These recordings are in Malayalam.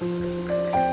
Música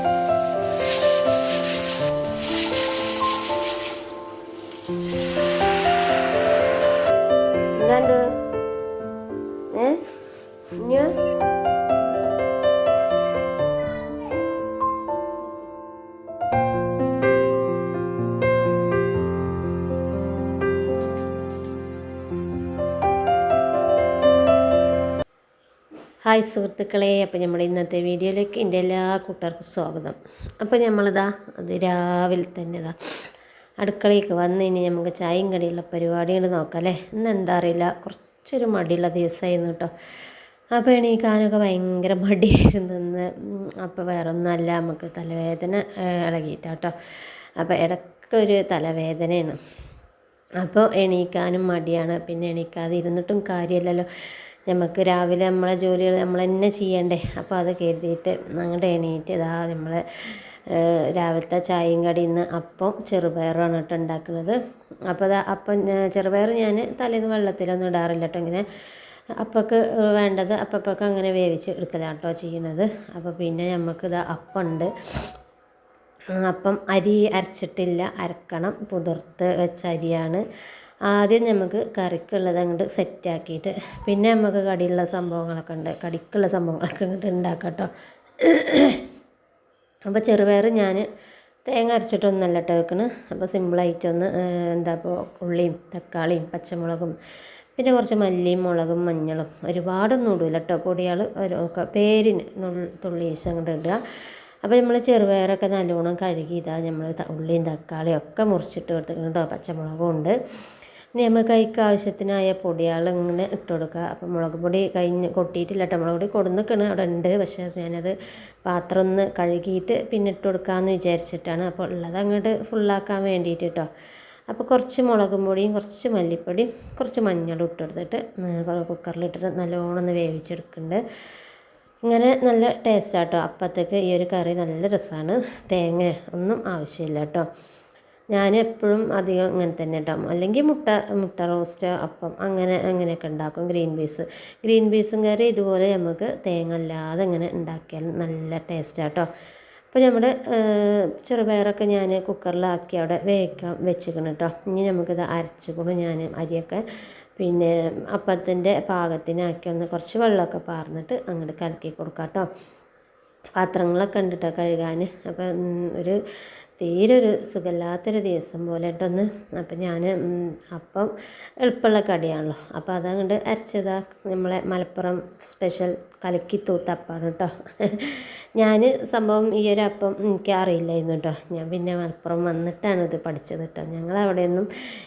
ഹായ് സുഹൃത്തുക്കളെ അപ്പോൾ നമ്മുടെ ഇന്നത്തെ വീഡിയോയിലേക്ക് എന്റെ എല്ലാ കൂട്ടുകാർക്കും സ്വാഗതം. അപ്പോൾ നമ്മളിതാ അത് രാവിലെ തന്നെ ഇതാ അടുക്കളയ്ക്ക് വന്ന് ഇനി നമുക്ക് ചായയും കടിയുള്ള പരിപാടികൾ നോക്കാം അല്ലേ? ഇന്ന് എന്താ അറിയില്ല കുറച്ചൊരു മടിയുള്ള ദിവസമായിരുന്നു കേട്ടോ. അപ്പോൾ എണീക്കാനൊക്കെ ഭയങ്കര മടിയായിരുന്നു ഇന്ന്. അപ്പോൾ വേറെ ഒന്നുമല്ല നമുക്ക് തലവേദന ഇളകിയിട്ടാട്ടോ അപ്പോൾ ഇടയ്ക്കൊരു തലവേദനയാണ്. അപ്പോൾ എണീക്കാനും മടിയാണ്. പിന്നെ എണീക്കാതെ ഇരുന്നിട്ടും കാര്യമില്ലല്ലോ. നമുക്ക് രാവിലെ നമ്മളെ ജോലികൾ നമ്മൾ തന്നെ ചെയ്യണ്ടേ? അപ്പോൾ അത് കരുതിയിട്ട് അങ്ങോട്ട് എണീറ്റ് ഇതാ നമ്മൾ രാവിലത്തെ ചായയും കടിയിൽ നിന്ന് അപ്പം ചെറുപയറാണ് കേട്ടോ ഉണ്ടാക്കുന്നത്. അപ്പോൾ അതാ അപ്പം ചെറുപയർ ഞാൻ തലേന്ന് വെള്ളത്തിലൊന്നും ഇടാറില്ല കേട്ടോ ഇങ്ങനെ. അപ്പക്ക് വേണ്ടത് അപ്പപ്പൊക്കെ അങ്ങനെ വേവിച്ച് എടുക്കലാണ് കേട്ടോ ചെയ്യുന്നത് അപ്പോൾ പിന്നെ നമുക്ക് ഇതാ അപ്പമുണ്ട് അപ്പം അരി അരച്ചിട്ടില്ല. അരക്കണം. പുതിർത്ത് വെച്ച അരിയാണ്. ആദ്യം നമുക്ക് കറിക്കുള്ളത് അങ്ങോട്ട് സെറ്റാക്കിയിട്ട് പിന്നെ നമുക്ക് കടിയുള്ള സംഭവങ്ങളൊക്കെ ഉണ്ട്. കടിക്കുള്ള സംഭവങ്ങളൊക്കെ അങ്ങോട്ട് ഉണ്ടാക്കാം കേട്ടോ അപ്പോൾ ചെറുപയർ ഞാൻ തേങ്ങ അരച്ചിട്ടൊന്നല്ല കേട്ടോ വെക്കണ്. അപ്പോൾ സിമ്പിളായിട്ടൊന്ന് എന്താ ഇപ്പോൾ ഉള്ളിയും തക്കാളിയും പച്ചമുളകും പിന്നെ കുറച്ച് മല്ലിയും മുളകും മഞ്ഞളും ഒരുപാടൊന്നും ഇടില്ല കേട്ടോ പൊടിയാൾ ഒക്കെ പേരിന് തുള്ളി അങ്ങോട്ട് ഇടുക. അപ്പോൾ നമ്മൾ ചെറുപയറൊക്കെ നല്ലോണം കഴുകി ഇതാ നമ്മൾ ഉള്ളിയും തക്കാളിയും ഒക്കെ മുറിച്ചിട്ട് കൊടുത്തിട്ടുണ്ട് പച്ചമുളകും ഉണ്ട്. ഇനി നമുക്ക് അതിക്ക് ആവശ്യത്തിനായ പൊടികൾ ഇങ്ങനെ ഇട്ട് കൊടുക്കുക. അപ്പോൾ മുളക് പൊടി കഴിഞ്ഞ് കൊട്ടിയിട്ടില്ല കേട്ടോ. മുളക് പൊടി കൊടുന്നിക്കണ്. അവിടെ ഉണ്ട്. പക്ഷേ ഞാനത് പാത്രം ഒന്ന് കഴുകിയിട്ട് പിന്നെ ഇട്ട് കൊടുക്കാമെന്ന് വിചാരിച്ചിട്ടാണ്. അപ്പോൾ ഉള്ളത് അങ്ങോട്ട് ഫുള്ളാക്കാൻ വേണ്ടിയിട്ട് കേട്ടോ. അപ്പോൾ കുറച്ച് മുളകും പൊടിയും കുറച്ച് മല്ലിപ്പൊടിയും കുറച്ച് മഞ്ഞളും ഇട്ടെടുത്തിട്ട് കുക്കറിലിട്ടിട്ട് നല്ലോണം ഒന്ന് വേവിച്ചെടുക്കുന്നുണ്ട്. ഇങ്ങനെ നല്ല ടേസ്റ്റാട്ടോ അപ്പത്തേക്ക് ഈ ഒരു കറി നല്ല രസമാണ്. തേങ്ങ ഒന്നും ആവശ്യമില്ല കേട്ടോ. ഞാൻ എപ്പോഴും അധികം അങ്ങനെ തന്നെ ഉണ്ടാകും അല്ലെങ്കിൽ മുട്ട മുട്ട റോസ്റ്റ് അപ്പം അങ്ങനെ അങ്ങനെയൊക്കെ ഉണ്ടാക്കും. Green peas. ഗ്രീൻ പീസും കറി ഇതുപോലെ നമുക്ക് തേങ്ങ അല്ലാതെ ഇങ്ങനെ ഉണ്ടാക്കിയാൽ നല്ല ടേസ്റ്റാണ് കേട്ടോ അപ്പോൾ നമ്മുടെ ചെറുപയറൊക്കെ ഞാൻ കുക്കറിലാക്കി അവിടെ വേവിക്കാൻ വെച്ചിക്കണം കേട്ടോ. ഇനി നമുക്കിത് അരച്ചുകൊണ്ട് ഞാൻ അരിയൊക്കെ പിന്നെ അപ്പത്തിന്റെ പാകത്തിനാക്കി ഒന്ന് കുറച്ച് വെള്ളമൊക്കെ പാർന്നിട്ട് അങ്ങോട്ട് കലക്കി കൊടുക്കാം കേട്ടോ. പാത്രങ്ങളൊക്കെ ഉണ്ട് കേട്ടോ കഴുകാൻ അപ്പം ഒരു തീരെ ഒരു സുഖമില്ലാത്തൊരു ദിവസം പോലെ ഇട്ടൊന്ന് അപ്പം ഞാൻ അപ്പം എളുപ്പമുള്ള കടിയാണല്ലോ. അപ്പോൾ അതങ്ങോട്ട് അരച്ചതാ. നമ്മളെ മലപ്പുറം സ്പെഷ്യൽ കലക്കി തൂത്തപ്പാണ് കേട്ടോ ഞാൻ സംഭവം ഈ ഒരു അപ്പം എനിക്ക് അറിയില്ലായിരുന്നു കേട്ടോ ഞാൻ പിന്നെ മലപ്പുറം വന്നിട്ടാണ് ഇത് പഠിച്ചത് കേട്ടോ ഞങ്ങൾ അവിടെയൊന്നും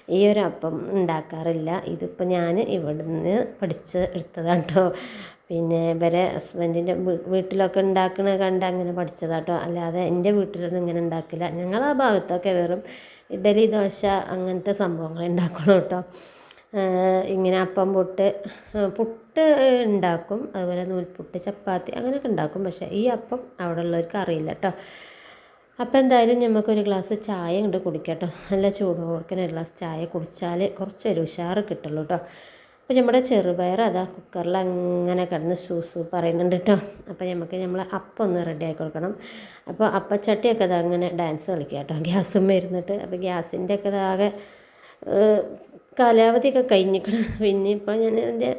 ഈ ഒരു അപ്പം ഉണ്ടാക്കാറില്ല. ഇതിപ്പോൾ ഞാൻ ഇവിടുന്ന് പഠിച്ച് എടുത്തതാണ് കേട്ടോ പിന്നെ ഇവരെ ഹസ്ബൻഡിന്റെ വീട്ടിലൊക്കെ ഉണ്ടാക്കണ കണ്ട് അങ്ങനെ പഠിച്ചതാട്ടോ. അല്ലാതെ എന്റെ വീട്ടിലൊന്നും ഇങ്ങനെ ഉണ്ടാക്കില്ല. ഞങ്ങൾ ആ ഭാഗത്തൊക്കെ വെറും ഇഡലി ദോശ അങ്ങനത്തെ സംഭവങ്ങൾ ഉണ്ടാക്കണം കേട്ടോ. ഇങ്ങനെ അപ്പം പൊട്ട് പുട്ട് ഉണ്ടാക്കും. അതുപോലെ നൂൽപുട്ട് ചപ്പാത്തി അങ്ങനെയൊക്കെ ഉണ്ടാക്കും. പക്ഷേ ഈ അപ്പം അവിടെ ഉള്ളവർക്ക് അറിയില്ല കേട്ടോ. അപ്പോൾ എന്തായാലും നമുക്കൊരു ഗ്ലാസ് ചായ കൊണ്ട് കുടിക്കാം കേട്ടോ. നല്ല ചൂട് കൊടുക്കുന്ന ഒരു ഗ്ലാസ് ചായ കുടിച്ചാൽ കുറച്ചൊരു ഉഷാറ് കിട്ടുള്ളൂ കേട്ടോ. അപ്പോൾ നമ്മുടെ ചെറുപയർ അതാ കുക്കറിൽ അങ്ങനെ കിടന്ന് സൂസു പറയുന്നുണ്ട് കേട്ടോ അപ്പോൾ നമുക്ക് നമ്മൾ അപ്പം ഒന്ന് റെഡി ആക്കി കൊടുക്കണം. അപ്പോൾ അപ്പച്ചട്ടിയൊക്കെ അത് അങ്ങനെ ഡാൻസ് കളിക്കുക കേട്ടോ ഗ്യാസും വരുന്നിട്ട്. അപ്പോൾ ഗ്യാസിന്റെ ഒക്കെ ആകെ കാലാവധിയൊക്കെ കഴിഞ്ഞിക്കണം. പിന്നെ ഇപ്പോൾ ഞാൻ എന്റെ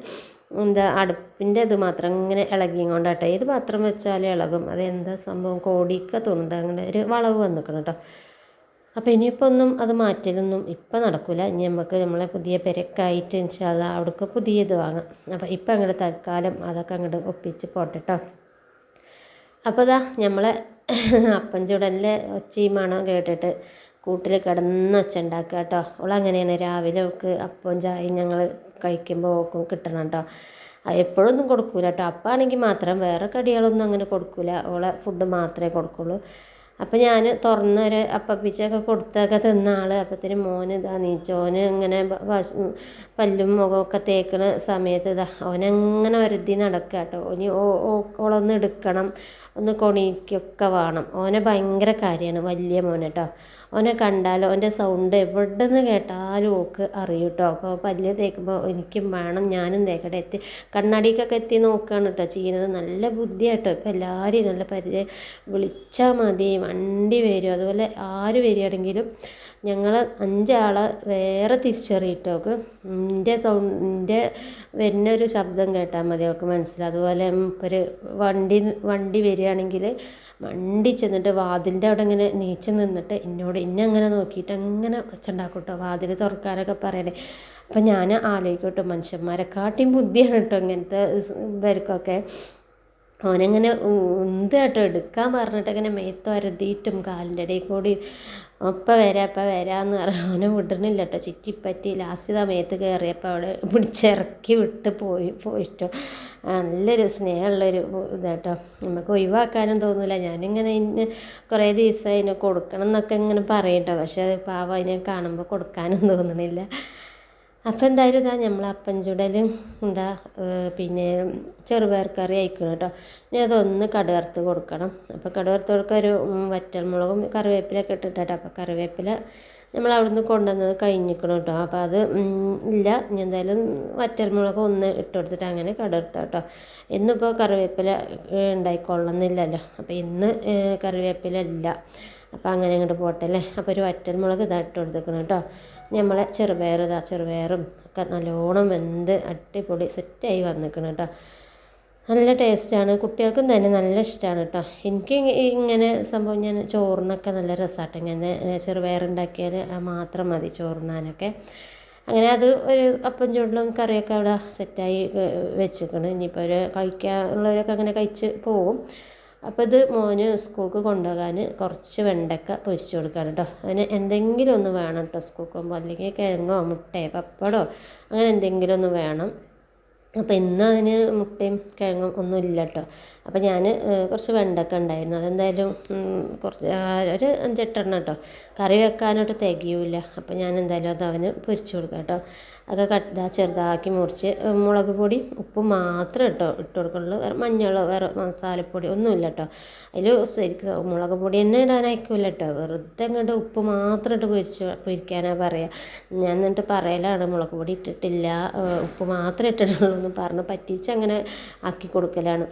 എന്താ അടുപ്പിന്റെ ഇത് മാത്രം ഇങ്ങനെ ഇളകിയും കൊണ്ടാട്ടോ ഏത് പാത്രം വെച്ചാലും ഇളകും. അതെന്താ സംഭവം? കോടിയൊക്കെ തോന്നുന്നുണ്ട്. അങ്ങനെ ഒരു വളവ് വന്നിക്കണം കേട്ടോ അപ്പോൾ ഇനിയിപ്പോൾ ഒന്നും അത് മാറ്റലൊന്നും ഇപ്പം നടക്കില്ല ഇനി നമുക്ക് നമ്മളെ പുതിയ പെരക്കായിട്ട് ഇൻഷാല്ല അവിടേക്ക് പുതിയത് വാങ്ങാം. അപ്പോൾ ഇപ്പം അങ്ങോട്ട് തൽക്കാലം അതൊക്കെ അങ്ങോട്ട് ഒപ്പിച്ച് പോട്ടെ അപ്പോൾ ഇതാ നമ്മളെ അപ്പം ചുടലിലെ ഒച്ചയും കേട്ടിട്ട് കൂട്ടിൽ കിടന്ന് ഒച്ച ഉണ്ടാക്കുക കേട്ടോ അവളങ്ങനെയാണ് രാവിലെ അവൾക്ക് അപ്പം ചായ ഞങ്ങൾ കഴിക്കുമ്പോൾ ഓക്കും കിട്ടണം കേട്ടോ എപ്പോഴൊന്നും കൊടുക്കൂല കേട്ടോ അപ്പാണെങ്കിൽ മാത്രം വേറെ കടികളൊന്നും അങ്ങനെ കൊടുക്കൂല. ഓളെ ഫുഡ് മാത്രമേ കൊടുക്കുള്ളൂ. അപ്പം ഞാൻ തുറന്നൊരു അപ്പപ്പിച്ചൊക്കെ കൊടുത്തൊക്കെ തിന്ന ആൾ അപ്പത്തിന് മോൻ ഇതാ നീച്ചോന് ഇങ്ങനെ ബ- ഭക്ഷ- ഉം, പല്ലും മുഖമൊക്കെ തേക്കണ സമയത്ത് ഇതാ അവനങ്ങനെ ഒരുതി നടക്കുക കേട്ടോ ഇനി ഓ ഓ ഓളൊന്ന് എടുക്കണം. ഒന്ന് കൊണിക്കൊക്കെ വേണം. ഓനെ ഭയങ്കര കാര്യമാണ് വലിയ മോനെ കേട്ടോ ഓനെ കണ്ടാൽ ഓന്റെ സൗണ്ട് എവിടെ നിന്ന് കേട്ടാലും ഓക്ക് അറിയും കേട്ടോ അപ്പോൾ പല്ല് തേക്കുമ്പോൾ എനിക്കും വേണം ഞാനും തേക്കട്ടെ. എത്തി കണ്ണാടിക്കൊക്കെ എത്തി നോക്കുകയാണ് കേട്ടോ ചെയ്യുന്നത് നല്ല ബുദ്ധിയാട്ടോ ഇപ്പോൾ എല്ലാവരെയും നല്ല പരിചയം. വിളിച്ചാൽ മതി. വണ്ടി വരും. അതുപോലെ ആര് വരികയാണെങ്കിലും ഞങ്ങൾ അഞ്ചാളെ വേറെ തിരിച്ചറിയിട്ട്. നോക്ക് എന്റെ സൗണ്ട് എന്റെ വരുന്ന ഒരു ശബ്ദം കേട്ടാൽ മതി അവൾക്ക് മനസ്സിലാവും അതുപോലെ ഒരു വണ്ടി വണ്ടി വരികയാണെങ്കിൽ വണ്ടി ചെന്നിട്ട് വാതിലിന്റെ അവിടെ ഇങ്ങനെ നീച്ച് നിന്നിട്ട് എന്നോട് ഇന്നെ അങ്ങനെ നോക്കിയിട്ട് അങ്ങനെ വെച്ചുണ്ടാക്കൂട്ടോ. കേട്ടോ വാതിൽ തുറക്കാനൊക്കെ പറയണേ അപ്പം ഞാൻ ആലോചിക്കട്ടോ മനുഷ്യന്മാരെക്കാട്ടിയും ബുദ്ധിയാണ് കേട്ടോ ഇങ്ങനത്തെ ഇവർക്കൊക്കെ ഓനങ്ങനെ കേട്ടോ. എടുക്കാൻ പറഞ്ഞിട്ട് ഇങ്ങനെ മേത്തൊരതിയിട്ടും കാലിന്റെ ഇടയിൽ കൂടി അപ്പം വരാം അപ്പം വരാമെന്ന് പറഞ്ഞു അവനെ വിടണില്ല കേട്ടോ. ചുറ്റിപ്പറ്റി ലാസ്റ്റ് ഇതാ മേത്ത് കയറിയപ്പോൾ അവിടെ പിടിച്ചിറക്കി വിട്ട് പോയി പോയിട്ടോ. നല്ലൊരു സ്നേഹമുള്ളൊരു ഇതാട്ടോ. നമുക്ക് ഒഴിവാക്കാനും തോന്നില്ല ഞാനിങ്ങനെ ഇന്ന് കുറേ ദിവസം അതിനെ കൊടുക്കണം എന്നൊക്കെ ഇങ്ങനെ പറയട്ടോ. പക്ഷേ പാവം അതിനെ കാണുമ്പോൾ കൊടുക്കാനും തോന്നണില്ല. അപ്പോൾ എന്തായാലും ഇതാ നമ്മൾ അപ്പം ചുടലും എന്താ പിന്നെ ചെറുപയർ കറി അയക്കണം കേട്ടോ ഇനി അതൊന്ന് കടുവറുത്ത് കൊടുക്കണം. അപ്പോൾ കടുവറുത്ത് കൊടുക്കുക ഒരു വറ്റൽമുളകും കറിവേപ്പിലൊക്കെ ഇട്ടിട്ടോ അപ്പോൾ കറിവേപ്പില നമ്മൾ അവിടുന്ന് കൊണ്ടുവന്നത് കഴിഞ്ഞിരിക്കണം കേട്ടോ അപ്പോൾ അത് ഇല്ല. ഇനി എന്തായാലും വറ്റൽമുളക് ഒന്ന് ഇട്ട് കൊടുത്തിട്ട് അങ്ങനെ കടുവറുത്ത കേട്ടോ ഇന്നിപ്പോൾ കറിവേപ്പില ഉണ്ടായിക്കൊള്ളുന്നില്ലല്ലോ അപ്പോൾ ഇന്ന് കറിവേപ്പില ഇല്ല. അപ്പോൾ അങ്ങനെ അങ്ങോട്ട് പോട്ടെ അല്ലേ? അപ്പോൾ ഒരു വറ്റൽമുളക് ഇതാ ഇട്ട് കൊടുത്തേക്കണം കേട്ടോ. നമ്മളെ ചെറുപയർ ഇതാ ചെറുപയറും ഒക്കെ നല്ലോണം വെന്ത് അടിപൊളി സെറ്റായി വന്നിക്കണം കേട്ടോ. നല്ല ടേസ്റ്റാണ് കുട്ടികൾക്കും തന്നെ നല്ല ഇഷ്ടമാണ് കേട്ടോ. എനിക്ക് ഇങ്ങനെ സംഭവം ഞാൻ ചോറിനൊക്കെ നല്ല രസമാട്ടോ ഇങ്ങനെ ചെറുപയറുണ്ടാക്കിയാൽ മാത്രം മതി ചോറിനാനൊക്കെ അങ്ങനെ അത് ഒരു അപ്പം ചൂടിലും കറിയൊക്കെ അവിടെ സെറ്റായി വെച്ചിരിക്കണം ഇനിയിപ്പോൾ ഒരു കഴിക്കാനുള്ളവരൊക്കെ അങ്ങനെ കഴിച്ച് പോവും. അപ്പോൾ ഇത് മോന് സ്കൂൾക്ക് കൊണ്ടുപോകാൻ കുറച്ച് വെണ്ടക്ക പൊരിച്ചു കൊടുക്കുകയാണ് കേട്ടോ. അതിന് എന്തെങ്കിലും ഒന്ന് വേണം കേട്ടോ സ്കൂൾക്ക് പോകുമ്പോൾ അല്ലെങ്കിൽ കിഴങ്ങോ മുട്ടയോ പപ്പടോ അങ്ങനെ എന്തെങ്കിലും ഒന്ന് വേണം. അപ്പോൾ ഇന്ന് അതിന് മുട്ടയും കിഴങ്ങും ഒന്നും ഇല്ല കേട്ടോ അപ്പോൾ ഞാൻ കുറച്ച് വെണ്ടക്ക ഉണ്ടായിരുന്നു. അതെന്തായാലും കുറച്ച് ഒരു അഞ്ചെട്ടെണ്ണം കേട്ടോ കറി വെക്കാനോട്ട് തികയൂല. അപ്പോൾ ഞാൻ എന്തായാലും അത് അവന് പൊരിച്ചു കൊടുക്കാം കേട്ടോ അതൊക്കെ കട്ട് ചെറുതാക്കി മുറിച്ച് മുളക് പൊടി ഉപ്പ് മാത്രം ഇട്ടോ ഇട്ട് കൊടുക്കുള്ളൂ. വേറെ മഞ്ഞളോ വേറെ മസാലപ്പൊടി ഒന്നുമില്ല കേട്ടോ അതിൽ ശരിക്കും മുളക് പൊടി തന്നെ ഇടാനായിക്കില്ല കേട്ടോ വെറുതെ അങ്ങോട്ട് ഉപ്പ് മാത്രം ഇട്ട് പൊരിച്ച് പൊരിക്കാനാണ് പറയുക ഞാൻ എന്നിട്ട് പറയലാണ് മുളക് പൊടി ഇട്ടിട്ടില്ല ഉപ്പ് മാത്രം ഇട്ടിട്ടുള്ളൂ എന്ന് പറഞ്ഞ് പറ്റിച്ച് അങ്ങനെ ആക്കി കൊടുക്കലാണ്.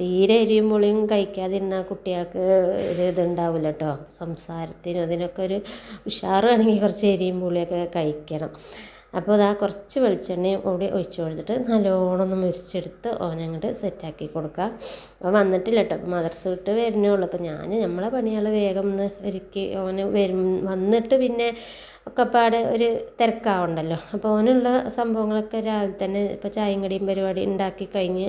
തീരെ എരിയും പുളിയും കഴിക്കാതിരുന്നാൽ കുട്ടികൾക്ക് ഒരു ഇതുണ്ടാവില്ല കേട്ടോ സംസാരത്തിനും അതിനൊക്കെ ഒരു ഉഷാറാണെങ്കിൽ കുറച്ച് എരിയും പുളിയൊക്കെ കഴിക്കണം. അപ്പോൾ അതാ കുറച്ച് വെളിച്ചെണ്ണയും കൂടി ഒഴിച്ച് കൊടുത്തിട്ട് നല്ലോണം ഒന്ന് മുരിച്ചെടുത്ത് ഓനങ്ങോട്ട് സെറ്റാക്കി കൊടുക്കുക അപ്പോൾ വന്നിട്ടില്ല കേട്ടോ അപ്പോൾ മദർസ് വിട്ട് വരുന്നേ ഉള്ളൂ. അപ്പോൾ ഞാൻ നമ്മളെ പണിയാൾ വേഗം ഒന്ന് ഒരുക്കി ഓന് വരും. വന്നിട്ട് പിന്നെ ഒക്കെപ്പാട് ഒരു തിരക്കാവുണ്ടല്ലോ. അപ്പോൾ ഓനുള്ള സംഭവങ്ങളൊക്കെ രാവിലെ തന്നെ ഇപ്പോൾ ചായയും കടിയും പരിപാടി ഉണ്ടാക്കി കഴിഞ്ഞ്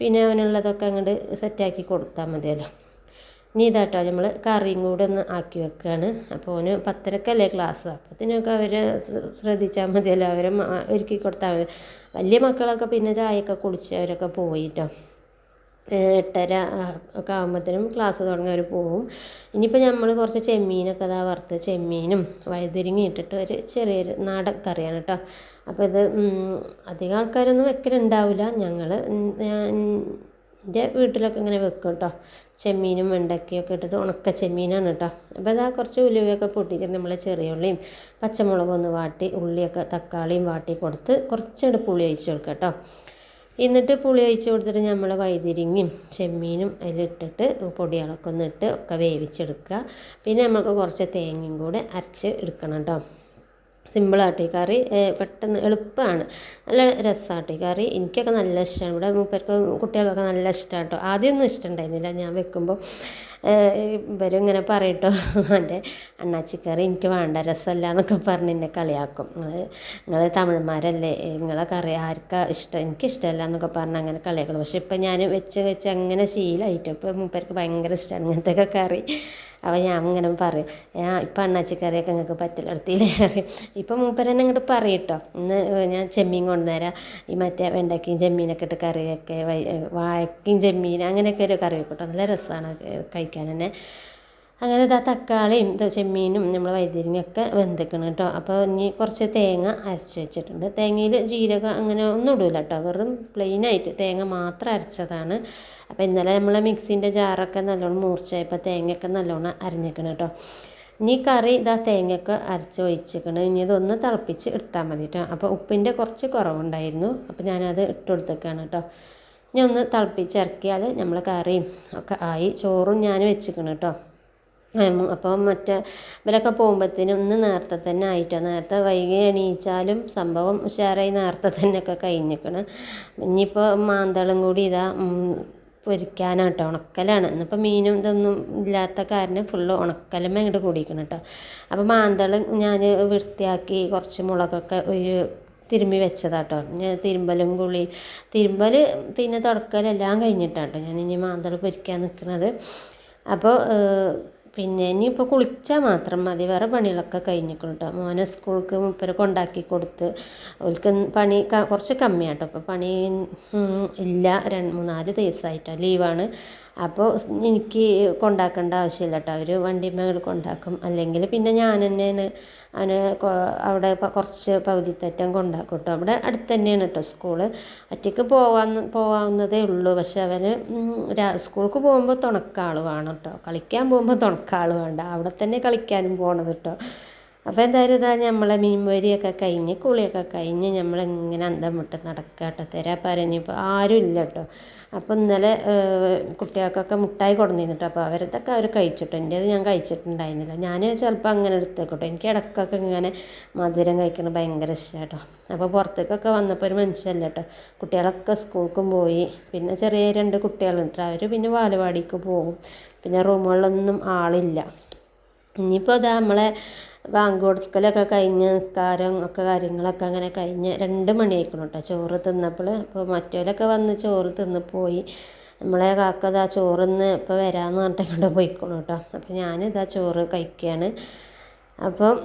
പിന്നെ അവനുള്ളതൊക്കെ അങ്ങോട്ട് സെറ്റാക്കി കൊടുത്താൽ മതിയല്ലോ. ഇനി ഇതാട്ടോ നമ്മൾ കറിയും കൂടെ ഒന്ന് ആക്കി വെക്കുകയാണ് അപ്പോൾ ഓന് പത്തരക്കല്ലേ ക്ലാസ് അപ്പത്തിനൊക്കെ അവർ ശ്രദ്ധിച്ചാൽ മതിയല്ലോ അവരെ ഒരുക്കി കൊടുത്താൽ മതി. വലിയ മക്കളൊക്കെ പിന്നെ ചായയൊക്കെ കുളിച്ച് അവരൊക്കെ പോയിട്ടോ. എട്ടര ഒക്കെ ആകുമ്പോഴത്തേനും ക്ലാസ് തുടങ്ങി അവർ പോവും. ഇനിയിപ്പോൾ നമ്മൾ കുറച്ച് ചെമ്മീനൊക്കെ അതാ വറുത്ത് ചെമ്മീനും വഴുതിരിങ്ങി ഇട്ടിട്ട് ഒരു ചെറിയൊരു നാടൻ കറിയാണ് കേട്ടോ അപ്പോൾ ഇത് അധികം ആൾക്കാരൊന്നും വെക്കലുണ്ടാവില്ല ഞങ്ങൾ എന്റെ വീട്ടിലൊക്കെ ഇങ്ങനെ വെക്കും കേട്ടോ ചെമ്മീനും വെണ്ടയ്ക്കയൊക്കെ ഇട്ടിട്ട് ഉണക്ക ചെമ്മീനാണ് കേട്ടോ. അപ്പോൾ അതാ കുറച്ച് ഉലുവയൊക്കെ പൊട്ടിച്ചിട്ട് നമ്മൾ ചെറിയ ഉള്ളിയും പച്ചമുളകും ഒന്ന് വാട്ടി ഉള്ളിയൊക്കെ തക്കാളിയും വാട്ടി കൊടുത്ത് കുറച്ചുകൂടെ പുളി ഒഴിച്ച് കൊടുക്കുക കേട്ടോ. എന്നിട്ട് പുളി ഒഴിച്ച് കൊടുത്തിട്ട് നമ്മൾ വൈതിരിങ്ങയും ചെമ്മീനും അതിലിട്ടിട്ട് പൊടികളൊക്കെ ഒന്ന് ഇട്ട് ഒക്കെ വേവിച്ചെടുക്കുക. പിന്നെ നമുക്ക് കുറച്ച് തേങ്ങയും കൂടെ അരച്ച് എടുക്കണം കേട്ടോ. സിമ്പിളാട്ടോ ഈ കറി. പെട്ടെന്ന് എളുപ്പമാണ് നല്ല രസമാട്ടോ ഈ കറി. എനിക്കൊക്കെ നല്ല ഇഷ്ടമാണ് ഇവിടെ മൂപ്പർക്ക് കുട്ടികൾക്കൊക്കെ നല്ല ഇഷ്ടമാണ് കേട്ടോ ആദ്യമൊന്നും ഇഷ്ടമുണ്ടായിരുന്നില്ല ഞാൻ വെക്കുമ്പോൾ ഇവരും ഇങ്ങനെ പറയട്ടോ. എന്റെ അണ്ണാച്ചിക്കറി എനിക്ക് വേണ്ട രസമല്ല എന്നൊക്കെ പറഞ്ഞ് എന്നെ കളിയാക്കും. നിങ്ങൾ നിങ്ങൾ തമിഴന്മാരല്ലേ നിങ്ങളെ കറി ആർക്കാ ഇഷ്ടം? എനിക്കിഷ്ടമല്ല എന്നൊക്കെ പറഞ്ഞ് അങ്ങനെ കളിയാക്കണം പക്ഷെ ഇപ്പം ഞാൻ വെച്ച് വെച്ച് അങ്ങനെ ശീലമായിട്ട് ഇപ്പം മൂപ്പർക്ക് ഭയങ്കര ഇഷ്ടമാണ് ഇങ്ങനത്തെ കറി. അപ്പോൾ ഞാൻ ഇങ്ങനെ പറയും. ഞാൻ ഇപ്പം അണ്ണാച്ചിക്കറിയൊക്കെ നിങ്ങൾക്ക് പറ്റില്ലെടുത്തില്ലേ പറയും. ഇപ്പം മൂപ്പരെന്നെ അങ്ങോട്ട് പറയും കേട്ടോ ഇന്ന് ഞാൻ ചെമ്മീൻ കൊണ്ടുവരാം ഈ മറ്റേ വെണ്ടയ്ക്കയും ചെമ്മീനൊക്കെ ഇട്ട് കറിയൊക്കെ വാഴയ്ക്കയും ചെമ്മീൻ അങ്ങനെയൊക്കെ ഒരു കറി വെക്കട്ടോ. കേട്ടോ നല്ല രസമാണ് കഴിക്കാൻ തന്നെ അങ്ങനെ ഇതാ തക്കാളിയും ചെമ്മീനും നമ്മൾ വൈദ്യുതിയൊക്കെ വെന്തിക്കണം കേട്ടോ. അപ്പോൾ ഇനി കുറച്ച് തേങ്ങ അരച്ച് വെച്ചിട്ടുണ്ട്. തേങ്ങയിൽ ജീരകം അങ്ങനെ ഒന്നും ഇടില്ല കേട്ടോ. വെറും പ്ലെയിനായിട്ട് തേങ്ങ മാത്രം അരച്ചതാണ്. അപ്പോൾ ഇന്നലെ നമ്മളെ മിക്സിന്റെ ജാറൊക്കെ നല്ലോണം മൂർച്ചയായപ്പോൾ തേങ്ങയൊക്കെ നല്ലോണം അരഞ്ഞിക്കണം കേട്ടോ. ഇനി കറി ഇതാ തേങ്ങയൊക്കെ അരച്ച് ഒഴിച്ചിക്കണം. ഇനി ഇതൊന്ന് തിളപ്പിച്ച് എടുത്താൽ മതി കേട്ടോ. അപ്പോൾ ഉപ്പിന്റെ കുറച്ച് കുറവുണ്ടായിരുന്നു. അപ്പോൾ ഞാനത് ഇട്ട് കൊടുത്തേക്കാണ് കേട്ടോ. ഇനി ഒന്ന് തിളപ്പിച്ച് ഇറക്കിയാൽ നമ്മൾ കറിയും ഒക്കെ ആയി. ചോറും ഞാൻ വെച്ചിക്കണം കേട്ടോ അപ്പോൾ മറ്റേ ഇവരൊക്കെ പോകുമ്പോഴത്തേനും ഒന്ന് നേരത്തെ തന്നെ ആയിട്ടോ? നേരത്തെ വൈകി എണീച്ചാലും സംഭവം ഉഷാറായി നേരത്തെ തന്നെ ഒക്കെ കഴിഞ്ഞിരിക്കണം ഇനിയിപ്പോൾ മാന്തളും കൂടി ഇതാ പൊരിക്കാനാണ് കേട്ടോ ഉണക്കലാണ്. ഇന്നിപ്പോൾ മീനും ഇതൊന്നും ഇല്ലാത്ത കാരണം ഫുള്ള് ഉണക്കലും ഇങ്ങോട്ട് കൂടിയിരിക്കണം കേട്ടോ അപ്പോൾ മാന്തളം ഞാൻ വൃത്തിയാക്കി കുറച്ച് മുളകൊക്കെ ഒരു തിരുമ്മി വെച്ചതാട്ടോ ഞാൻ തിരുമ്പലും കുളി തിരുമ്പൽ പിന്നെ തുടക്കലെല്ലാം കഴിഞ്ഞിട്ടാണ് കേട്ടോ ഞാൻ ഇനി മാന്തൾ പൊരിക്കാൻ നിൽക്കുന്നത് അപ്പോൾ പിന്നെ ഇനിയിപ്പോൾ കുളിച്ചാൽ മാത്രം മതി. വേറെ പണികളൊക്കെ കഴിഞ്ഞിരിക്കണം കേട്ടോ മോനെ സ്കൂൾക്ക് മുപ്പര കൊണ്ടാക്കി കൊടുത്ത്. അവൾക്ക് പണി കുറച്ച് കമ്മിയാട്ടോ. അപ്പോൾ പണി ഇല്ല. രണ്ട് മൂന്നാൽ ദിവസമായിട്ടോ ലീവാണ്. അപ്പോൾ എനിക്ക് കൊണ്ടാക്കേണ്ട ആവശ്യമില്ല കേട്ടോ അവർ വണ്ടിമേൽ കൊണ്ടാക്കും. അല്ലെങ്കിൽ പിന്നെ ഞാൻ തന്നെയാണ് അവനെ അവിടെ കുറച്ച് പകുതി തെറ്റം കൊണ്ടാക്കും കേട്ടോ അവിടെ അടുത്ത് തന്നെയാണ് കേട്ടോ സ്കൂൾ. ഒറ്റയ്ക്ക് പോകാൻ പോകാവുന്നതേ ഉള്ളൂ. പക്ഷെ അവന് സ്കൂൾക്ക് പോകുമ്പോൾ തുണക്കാൾ വേണം കേട്ടോ കളിക്കാൻ പോകുമ്പോൾ വേണ്ട. അവിടെ തന്നെ കളിക്കാനും പോകണത് കേട്ടോ അപ്പോൾ എന്തായാലും ഇതാ നമ്മളെ മീൻ വരിയൊക്കെ കഴിഞ്ഞ് കുളിയൊക്കെ കഴിഞ്ഞ് നമ്മളിങ്ങനെ അന്തം വിട്ട് നടക്കുക കേട്ടോ തരാ പറഞ്ഞപ്പോൾ ആരും ഇല്ല കേട്ടോ അപ്പോൾ ഇന്നലെ കുട്ടികൾക്കൊക്കെ മുട്ടായി കൊടുന്നിരുന്നു കേട്ടോ അപ്പോൾ അവരതൊക്കെ അവർ കഴിച്ചിട്ടോ. എന്റേത് ഞാൻ കഴിച്ചിട്ടുണ്ടായിരുന്നില്ല. ഞാൻ ചിലപ്പോൾ അങ്ങനെ എടുത്തേക്കോട്ടോ. എനിക്ക് ഇടക്കൊക്കെ ഇങ്ങനെ മധുരം കഴിക്കുന്നത് ഭയങ്കര ഇഷ്ടമാണ് കേട്ടോ അപ്പോൾ പുറത്തേക്കൊക്കെ വന്നപ്പോൾ ഒരു മനുഷ്യല്ല കേട്ടോ കുട്ടികളൊക്കെ സ്കൂൾക്കും പോയി. പിന്നെ ചെറിയ രണ്ട് കുട്ടികളുണ്ട് അവർ പിന്നെ വാലുവാടിക്ക് പോകും. പിന്നെ റൂമുകളിലൊന്നും ആളില്ല. ഇനിയിപ്പോൾ അതാ നമ്മളെ ബാങ്ക് കൊടുക്കലൊക്കെ കഴിഞ്ഞ് നിസ്കാരം ഒക്കെ കാര്യങ്ങളൊക്കെ അങ്ങനെ കഴിഞ്ഞ് രണ്ട് മണിയായിക്കണം കേട്ടോ ചോറ് തിന്നപ്പോൾ അപ്പോൾ മറ്റവരൊക്കെ വന്ന് ചോറ് തിന്ന് പോയി. നമ്മളെ കാക്കത് ചോറിന്ന് ഇപ്പോൾ വരാമെന്ന് പറഞ്ഞിട്ട് ഇങ്ങോട്ട് പോയിക്കോളൂ കേട്ടോ അപ്പോൾ ഞാനിതാ ചോറ് കഴിക്കുകയാണ് അപ്പം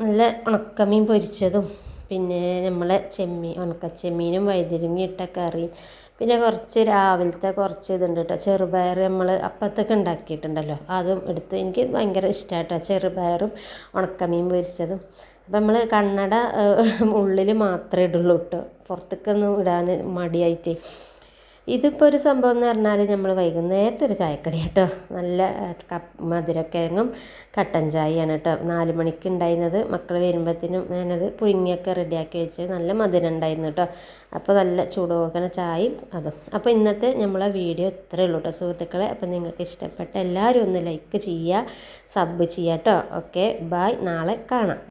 നല്ല ഉണക്കമീൻ പൊരിച്ചതും പിന്നെ നമ്മളെ ചെമ്മീൻ ഉണക്കച്ചെമ്മീനും വൈതിരിങ്ങി ഇട്ട കറിയും പിന്നെ കുറച്ച് രാവിലത്തെ കുറച്ച് ഇതുണ്ട് കേട്ടോ ചെറുപയർ നമ്മൾ അപ്പത്തൊക്കെ ഉണ്ടാക്കിയിട്ടുണ്ടല്ലോ. അതും എടുത്ത് എനിക്ക് ഭയങ്കര ഇഷ്ടമായിട്ടോ ചെറുപയറും ഉണക്കമീൻ പൊരിച്ചതും. അപ്പം നമ്മൾ കണ്ണട ഉള്ളിൽ മാത്രമേ ഇടുള്ളൂ കേട്ടോ പുറത്തേക്കൊന്നും ഇടാൻ മടിയായിട്ട്. ഇതിപ്പോൾ ഒരു സംഭവം എന്ന് പറഞ്ഞാൽ നമ്മൾ വൈകുന്നേരത്തെ ഒരു ചായക്കടി കേട്ടോ നല്ല കപ്പ് മധുരക്കിഴങ്ങും കട്ടൻ ചായയാണ് കേട്ടോ. നാല് മണിക്ക് ഉണ്ടായിരുന്നത്. മക്കൾ വരുമ്പോഴത്തേനും ഞാനത് പുഴുങ്ങിയൊക്കെ റെഡിയാക്കി വെച്ച് നല്ല മധുരം ഉണ്ടായിരുന്നു കേട്ടോ. അപ്പോൾ നല്ല ചൂട് കൊടുക്കുന്ന ചായയും അതും. അപ്പോൾ ഇന്നത്തെ നമ്മളെ വീഡിയോ ഇത്രയേ ഉള്ളൂ കേട്ടോ സുഹൃത്തുക്കളെ. അപ്പോൾ നിങ്ങൾക്ക് ഇഷ്ടപ്പെട്ട എല്ലാവരും ഒന്ന് ലൈക്ക് ചെയ്യുക സബ് ചെയ്യുക കേട്ടോ. ഓക്കെ ബായ് നാളെ കാണാം.